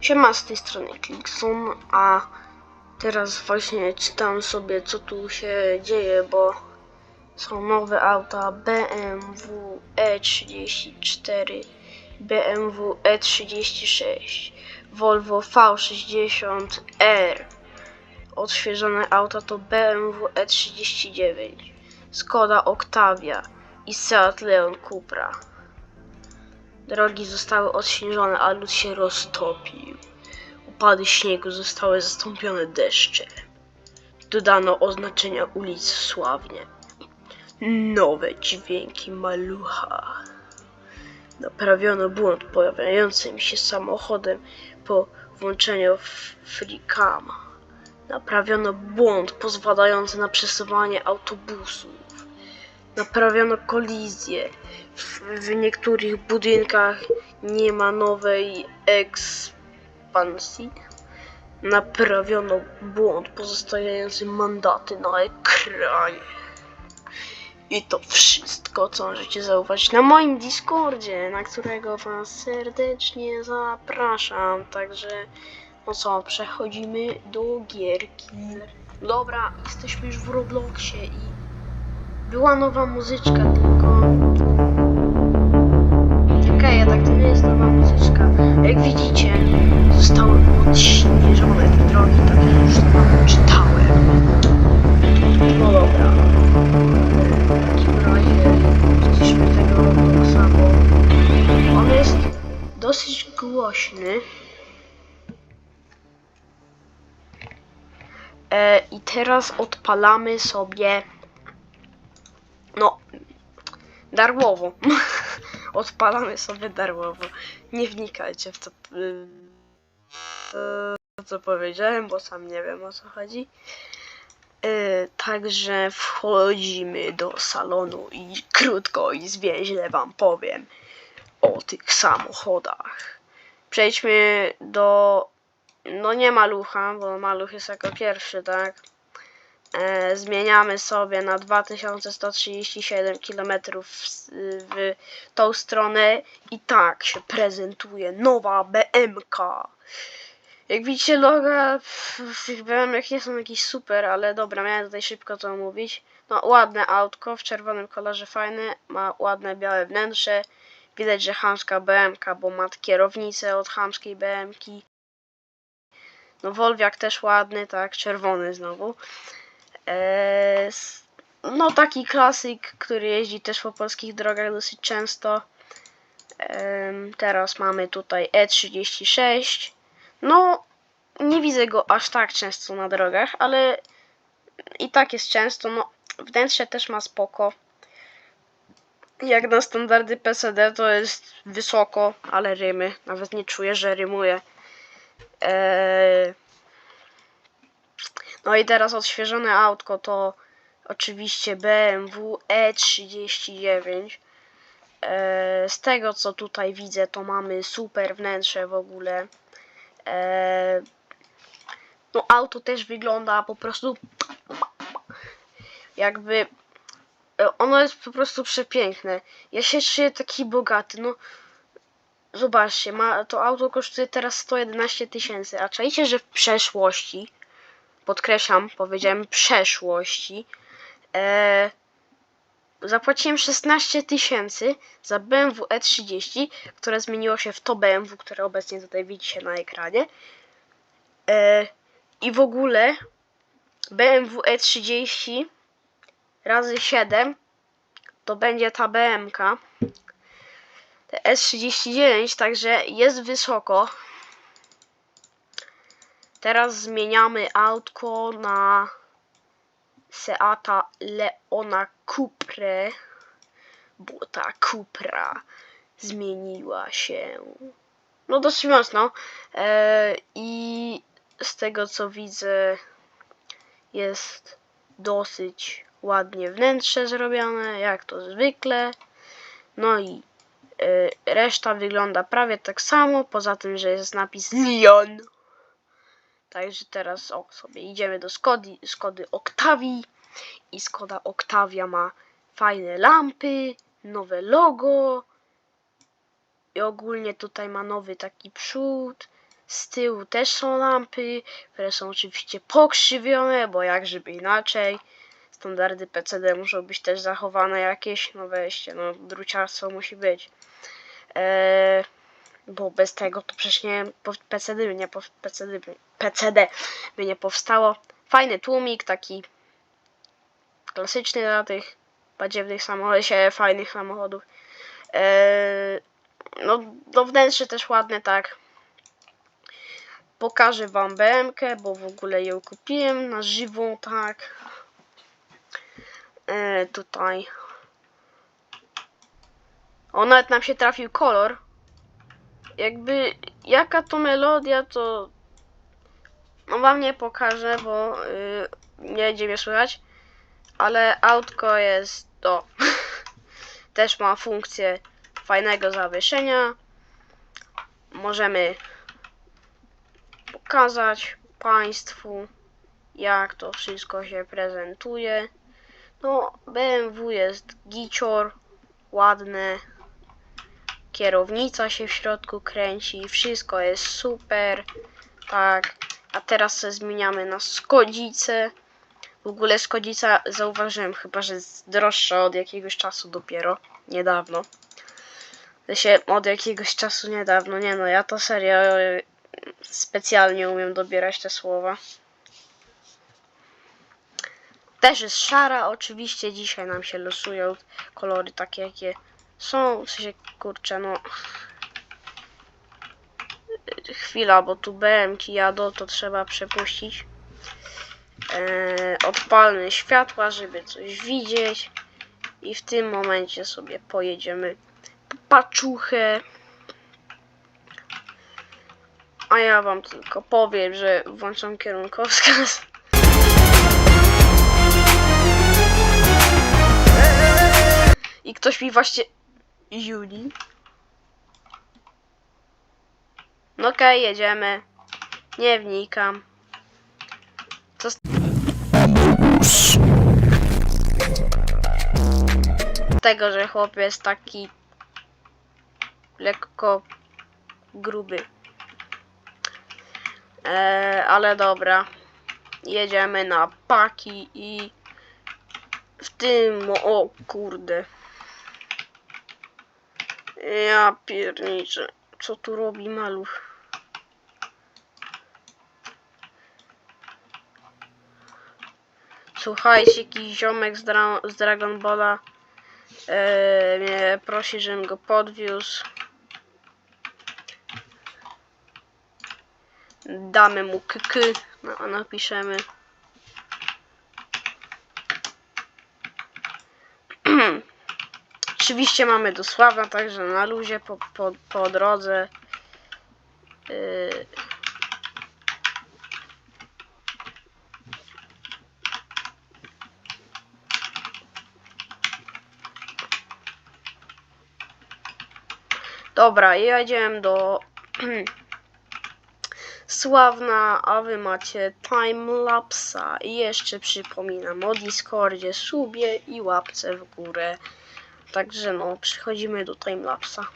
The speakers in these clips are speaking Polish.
Siema, z tej strony Klikson, a teraz właśnie czytam sobie co tu się dzieje, bo są nowe auta BMW E34, BMW E36, Volvo V60R. Odświeżone auta to BMW E39, Skoda Octavia i Seat Leon Cupra. Drogi zostały odśnieżone, a lód się roztopił. Upady śniegu zostały zastąpione deszczem. Dodano oznaczenia ulic sławnie. Nowe dźwięki malucha. Naprawiono błąd pojawiającym się samochodem po włączeniu f- freecama. Naprawiono błąd pozwalający na przesuwanie autobusów. Naprawiono kolizję. W, w niektórych budynkach nie ma nowej ekspansji. Naprawiono błąd pozostający mandaty na ekranie. I to wszystko, co możecie zauważyć na moim Discordzie, na którego Was serdecznie zapraszam. Także, no co, przechodzimy do gierki. Dobra, jesteśmy już w Robloxie i była nowa muzyczka, tylko... Okej, a tak to nie jest nowa muzyczka. Jak widzicie, zostały odśnieżone te drogi, tak jak już to czytałem. No dobra. W razie tego Robloxa, bo on jest dosyć głośny. E, I teraz odpalamy sobie no, darmowo. Odpalamy sobie darmowo. Nie wnikajcie w to, yy, co powiedziałem, bo sam nie wiem o co chodzi. Yy, także wchodzimy do salonu i krótko i zwięźle wam powiem o tych samochodach. Przejdźmy do. No nie malucha, bo maluch jest jako pierwszy, tak? E, zmieniamy sobie na 2137 km w, w tą stronę i tak się prezentuje nowa BMK. Jak widzicie loga w, tych BMK nie są jakieś super, ale dobra, miałem tutaj szybko to omówić. No ładne autko w czerwonym kolorze fajne, ma ładne białe wnętrze. Widać, że chamska BMK, bo ma kierownicę od chamskiej BMK. No Wolwiak też ładny, tak, czerwony znowu. S- no taki klasyk, który jeździ też po polskich drogach dosyć często. Teraz mamy tutaj E36. No, nie widzę go aż tak często na drogach, ale i tak jest często. No, wnętrze też ma spoko. Jak na standardy PSD to jest wysoko, ale rymy. Nawet nie czuję, że rymuje. Eee, no i teraz odświeżone autko to oczywiście BMW E39. E, z tego co tutaj widzę, to mamy super wnętrze w ogóle. E, no auto też wygląda po prostu jakby e, ono jest po prostu przepiękne. Ja się czuję taki bogaty, no zobaczcie, ma, to auto kosztuje teraz 111 tysięcy, a czajcie, że w przeszłości podkreślam, powiedziałem przeszłości, e, zapłaciłem 16 tysięcy za BMW E30, które zmieniło się w to BMW, które obecnie tutaj widzicie na ekranie. E, I w ogóle BMW E30 razy 7 to będzie ta BMK. Te S39, także jest wysoko. Teraz zmieniamy autko na Seata Leona Cuprę, bo ta Cupra zmieniła się no dosyć mocno e, i z tego co widzę jest dosyć ładnie wnętrze zrobione, jak to zwykle. No i e, reszta wygląda prawie tak samo, poza tym, że jest napis Leon. Także teraz o, sobie idziemy do Skody, Skody Octavii i Skoda Octavia ma fajne lampy, nowe logo. I ogólnie tutaj ma nowy taki przód. Z tyłu też są lampy, które są oczywiście pokrzywione, bo jak żeby inaczej. Standardy PCD muszą być też zachowane jakieś, no weźcie, no druciarstwo musi być. Eee, bo bez tego to przecież nie PCD nie PCD, PCD by nie powstało. Fajny tłumik, taki klasyczny dla tych badziewnych samochodów, fajnych samochodów. Eee, no, no wnętrze też ładne, tak. Pokażę wam BMK, bo w ogóle ją kupiłem na żywą, tak. E, tutaj. O, nawet nam się trafił kolor. Jakby, jaka to melodia, to no wam nie pokażę, bo y, nie będzie mnie słychać. Ale autko jest to. Też ma funkcję fajnego zawieszenia. Możemy pokazać Państwu, jak to wszystko się prezentuje. No, BMW jest gicior, ładne. Kierownica się w środku kręci, wszystko jest super. Tak, a teraz zmieniamy na Skodzicę. W ogóle Skodzica zauważyłem chyba, że jest droższa od jakiegoś czasu dopiero, niedawno. Się od jakiegoś czasu niedawno, nie no, ja to serio e, specjalnie umiem dobierać te słowa. Też jest szara, oczywiście dzisiaj nam się losują kolory takie jakie są, w sensie kurczę no chwila, bo tu BMki jadą, to trzeba przepuścić. Eee, odpalmy światła, żeby coś widzieć. I w tym momencie sobie pojedziemy po paczuchę. A ja wam tylko powiem, że włączam kierunkowskaz. I ktoś mi właśnie Juli no okej, jedziemy nie wnikam co z tego, że chłop jest taki lekko gruby. E, ale dobra. Jedziemy na paki i w tym o kurde. Ja pierniczę. Co tu robi maluch? Słuchajcie, jakiś ziomek z, dra z Dragon Balla e, mnie prosi, żebym go podwiózł. Damy mu kk, no, napiszemy. Oczywiście mamy do Sławna, także na luzie po, po, po drodze. Yy, Dobra, jedziemy do Sławna, a wy macie timelapsa. I jeszcze przypominam o Discordzie, subie i łapce w górę. Także no, przychodzimy do timelapsa.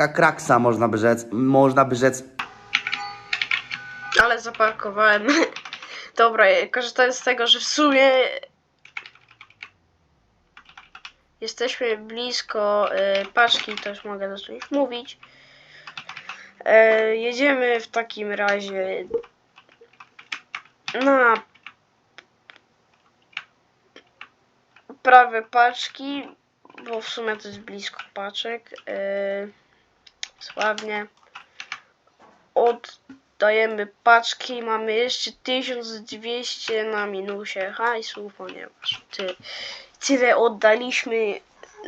Lekka kraksa, można by rzec. Można by rzec. Ale zaparkowałem Dobra, korzystając z tego, że w sumie jesteśmy blisko e, paczki, to już mogę zacząć mówić. E, jedziemy w takim razie na prawe paczki, bo w sumie to jest blisko paczek. E, sławnie. Oddajemy paczki, mamy jeszcze 1200 na minusie hajsu, ponieważ ty, tyle oddaliśmy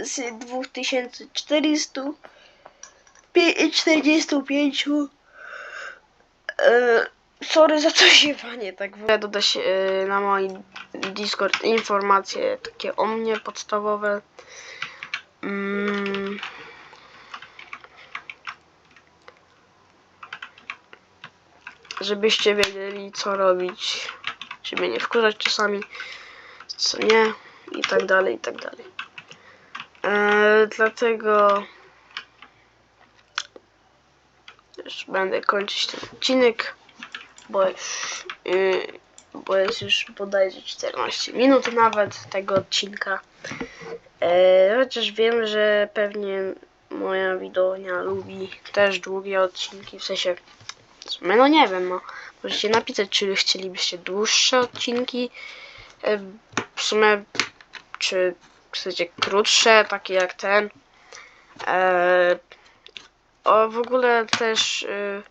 z 2445. E, sorry za to ziewanie, tak w ogóle dodać e, na mój Discord informacje takie o mnie podstawowe. Mm. Żebyście wiedzieli co robić, żeby nie wkurzać czasami, co nie i tak dalej, i tak dalej. E, dlatego już będę kończyć ten odcinek, bo już, yy, bo jest już bodajże 14 minut nawet tego odcinka. E, chociaż wiem, że pewnie moja widownia lubi też długie odcinki, w sensie, sumie no nie wiem, no. Możecie napisać, czy chcielibyście dłuższe odcinki, e, w sumie, czy chcecie krótsze, takie jak ten. E, o, w ogóle też y,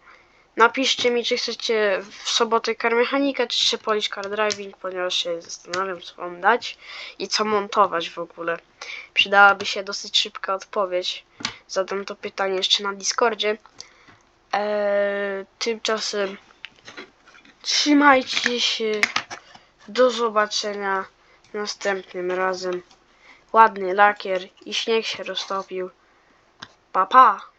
napiszcie mi, czy chcecie w sobotę car mechanika, czy się polić car driving, ponieważ się zastanawiam, co wam dać i co montować w ogóle. Przydałaby się dosyć szybka odpowiedź. Zadam to pytanie jeszcze na Discordzie. Eee, tymczasem trzymajcie się. Do zobaczenia następnym razem. Ładny lakier i śnieg się roztopił. Pa pa!